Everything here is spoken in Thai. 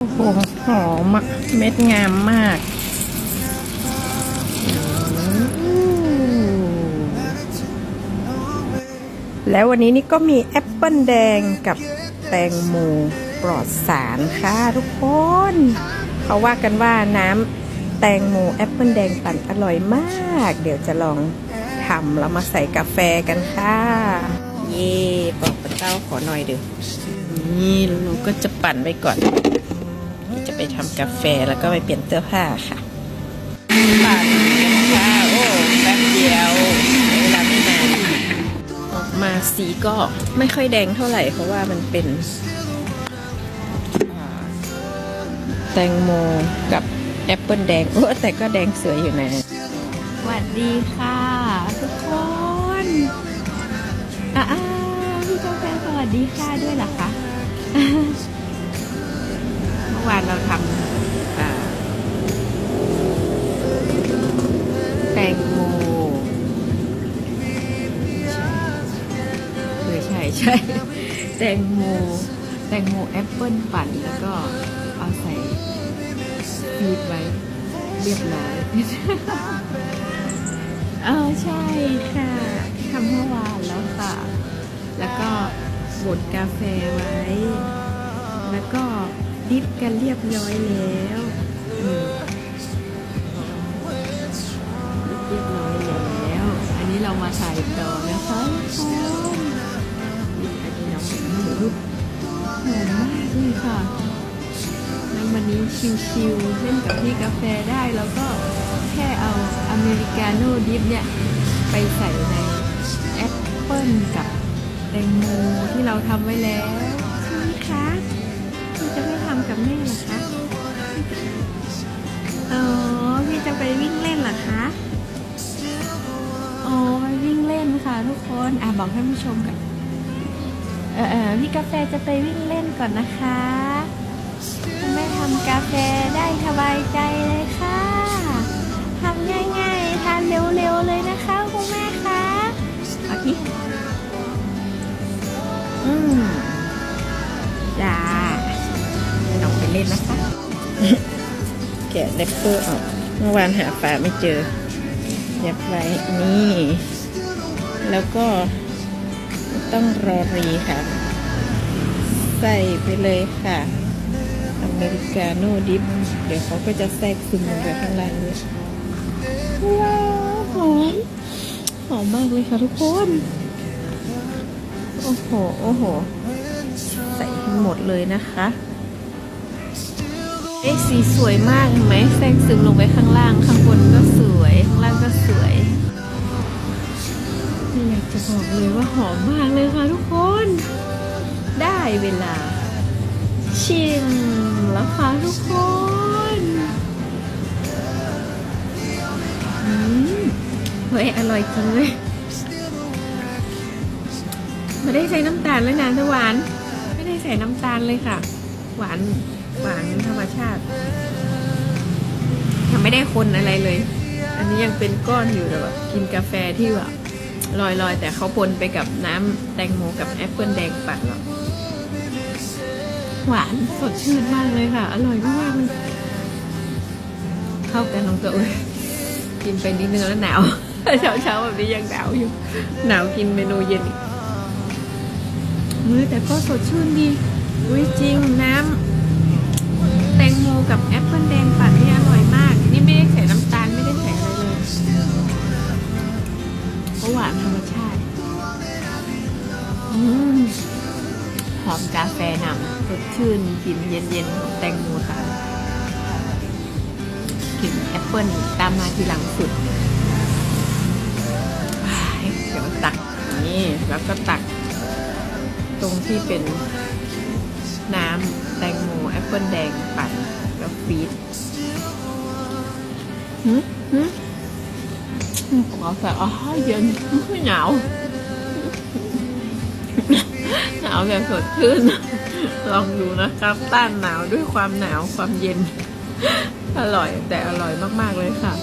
โอ้โหหอมอะเม็ดงามมากอืมแล้ววันนี้นี่ก็มีแอปเปิลแดงกับแตงโมปลอดสารค่ะทุกคน เขาว่ากันว่าน้ำแตงโมแอปเปิลแดงปั่นอร่อยมาก เดี๋ยวจะลองทำแล้วมาใส่กาแฟกันค่ะ เย่ปอกปะเต้าขอหน่อยเด้อนี่แล้วเราก็จะปั่นไปก่อน จะไปทำกาแฟแล้วก็ไปเปลี่ยนเสื้อผ้าค่ะปั่นกันค่ะโอ้แป๊บเดียวเวลาไม่นานออกมาสีก็ไม่ค่อยแดงเท่าไหร่ เพราะว่ามันเป็นอ่าแตงโมกับแอปเปิลแดงโอ้แต่ก็แดงสวยอยู่นะสวัสดีค่ะ ทุกคนอ่าพี่กาแฟสวัสดีค่ะด้วยเหรอคะเมื่อ วานเราทำแตงโมใช่เออใช่ใช่แตงโม แตงโมแอปเปิลปั่นแล้วก็เอาใส่ฟีดไว้เรียบร้อยเออใช่ค่ะทำเมื่อวานแล้วค่ะ แล้วก็บดกาแฟไว้ แล้วก็ ดิฟกันเรียบร้อยแล้วอืมดิฟเรียบร้อยแล้ว อันนี้เรามาใส่ต่อนะคะทุกคนดิฟอันนี้เราเป็นหมูหอมมากเลยค่ะแล้ววันนี้ชิวๆเล่นกับพี่กาแฟได้แล้วก็แค่เอาอเมริกาโน่ดิฟเนี่ย ไปใส่ในแอปเปิ้ลกับแตงโมที่เราทำไว้แล้ว ค่ะทุกคน อะบอกท่านผู้ชมกันเออเออพี่กาแฟจะไปวิ่งเล่นก่อนนะคะคุณแม่ทำกาแฟได้สบายใจเลยค่ะทำง่ายๆทานเร็วๆเลยนะคะคุณแม่คะเอาที่อืมจ้าลองไปเล่นนะคะ แกะเดปเปอร์ออก เมื่อวานหาฝาไม่เจอยับไว้นี่ แล้วก็ต้องรอรีค่ะ ใส่ไปเลยค่ะ อเมริกาโน่ดิฟเดี๋ยวเขาก็จะแทรกซึมลงไปข้างล่างด้วยว้าวหอมหอมมากเลยค่ะทุกคน โอ้โห โอ้โห ใส่ห้หมดเลยนะคะเอ๊ะสีสวยมากเห็นไหมแทรกซึมลงไปข้างล่าง ข้างบนก็สวย ข้างล่างก็สวย อยากจะบอกเลยว่าหอมมากเลยค่ะทุกคน ได้เวลา ชิมแล้วค่ะทุกคนอืมเฮ้ยอร่อยจริงเลยไม่ได้ใส่น้ำตาลเลยนะแต่หวานไม่ได้ใส่น้ำตาลเลยค่ะ หวานหวานธรรมชาติยังไม่ได้คนอะไรเลย อันนี้ยังเป็นก้อนอยู่แต่แบบกินกาแฟที่แบบ ลอยๆ แต่เขาปนไปกับน้ำแตงโมกับแอปเปิลแดงปั่นหรอหวานสดชื่นมากเลยค่ะ อร่อยมากเลยเข้ากันลงตัวเอ้ยกินไปนิดนึงแล้วหนาวเช้าเช้าๆแบบนี้ยังหนาวอยู่ หนาวกินเมนูเย็นมือแต่ก็สดชื่นดีอุ้ยจริงน้ำแตงโมกับแอปเปิลแดงปั่นนี่อร่อยมาก นี่ไม่ได้ใส่น้ำ ชื่นกลิ่นเย็นๆของแตงโมค่ะกลิ่นแอปเปิลตามมาทีหลังสุดว้เดี๋ยวตักนี่แล้วก็ตัก ตรงที่เป็นน้ำแตงโมแอปเปิลแดงปั่นแล้วฟีดหืมหืมขอใส่อ๋อเย็นไม่หนาวาวแบบสดชื่น ลองดูนะครับ ต้านหนาวด้วยความหนาวความเย็น อร่อยแต่อร่อยมาก ๆ เลยค่ะ